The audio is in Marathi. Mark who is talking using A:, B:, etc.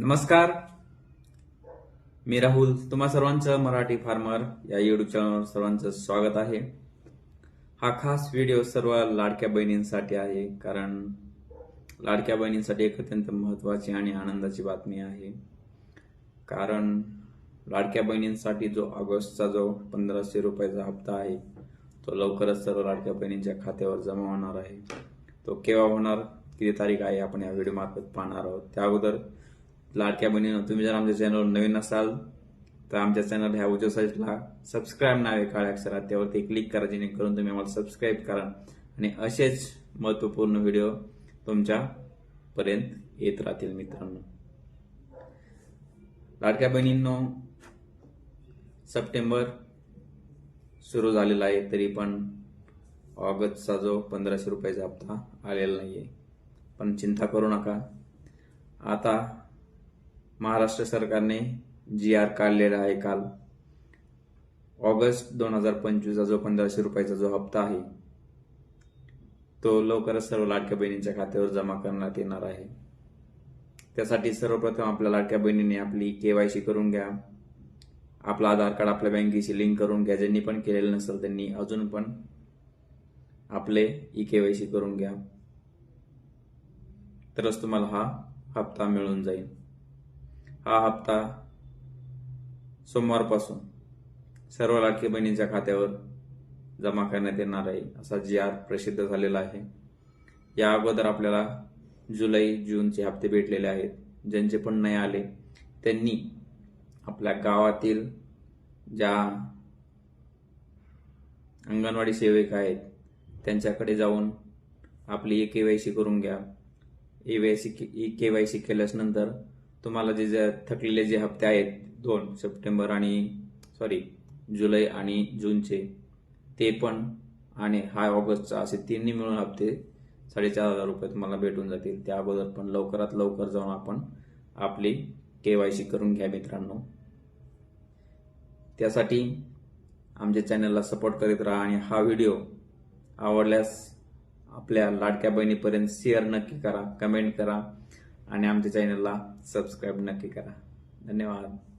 A: नमस्कार. मी राहुल तुम्हा सर्वांचं मराठी फार्मर या युट्यूब चॅनलवर सर्वांचं स्वागत आहे. हा खास व्हिडिओ सर्व लाडक्या बहिणींसाठी आहे कारण लाडक्या बहिणींसाठी एक अत्यंत महत्वाची आणि आनंदाची बातमी आहे. कारण लाडक्या बहिणींसाठी जो ऑगस्टचा जो पंधराशे रुपयाचा हप्ता आहे तो लवकरच सर्व लाडक्या बहिणींच्या खात्यावर जमा होणार आहे. तो केव्हा होणार किती तारीख आहे आपण या व्हिडिओ मार्फत पाहणार आहोत. त्या अगोदर लाडक्या बहिणीनं तुम्ही जर आमच्या चॅनलवर नवीन असाल तर आमच्या चॅनल ह्या उजव्या साईजला सबस्क्राईब नावे काळ्या अक्षरात. त्यावरती क्लिक करा जेणेकरून तुम्ही आम्हाला सबस्क्राईब करा. आणि असेच महत्त्वपूर्ण व्हिडिओ तुमच्या पर्यंत येत राहतील मित्रांनो. लाडक्या बहिणींनो सप्टेंबर सुरू झालेला आहे तरी पण ऑगस्टचा जो पंधराशे रुपयाचा हप्ता आलेला नाही आहे पण चिंता करू नका. आता महाराष्ट्र सरकारने जी आर काढलेला आहे काल. ऑगस्ट दोन हजार पंचवीसचा जो पंधराशे रुपयाचा जो हप्ता आहे तो लवकरच सर्व लाडक्या बहिणींच्या खात्यावर जमा करण्यात येणार आहे. त्यासाठी सर्वप्रथम आपल्या लाडक्या बहिणीने आपली केवायसी करून घ्या. आपलं आधार कार्ड आपल्या बँकेशी लिंक करून घ्या. ज्यांनी पण केलेलं नसेल त्यांनी अजून पण आपले ई केवायसी करून घ्या. तरच तुम्हाला हा हप्ता मिळून जाईल. हा हप्ता सोमवारपासून सर्व लाडकी बहिणींच्या खात्यावर जमा करण्यात येणार आहे असा जी आर प्रसिद्ध झालेला आहे. या अगोदर आपल्याला जुलै जूनचे हप्ते भेटलेले आहेत. ज्यांचे पण नाही आले त्यांनी आपल्या गावातील ज्या अंगणवाडी सेविका आहेत त्यांच्याकडे जाऊन आपली ई सी करून घ्या. A Y C E Y C केल्यास केल्यानंतर तुम्हाला जे जे थकलेले जे हप्ते आहेत दोन सप्टेंबर आणि सॉरी जुलै आणि जूनचे ते पण आणि हा ऑगस्टचा असे तिन्ही मिळून हप्ते साडेचार हजार रुपये तुम्हाला भेटून जातील. त्या अगोदर पण लवकरात लवकर जाऊन आपण आपली के वाय सी करून घ्या मित्रांनो. त्यासाठी आमच्या चॅनलला सपोर्ट करीत राहा आणि हा व्हिडिओ आवडल्यास आपल्या लाडक्या बहिणीपर्यंत शेअर नक्की करा कमेंट करा. आणि आमच्या चॅनलला सबस्क्राईब नक्की करा. धन्यवाद.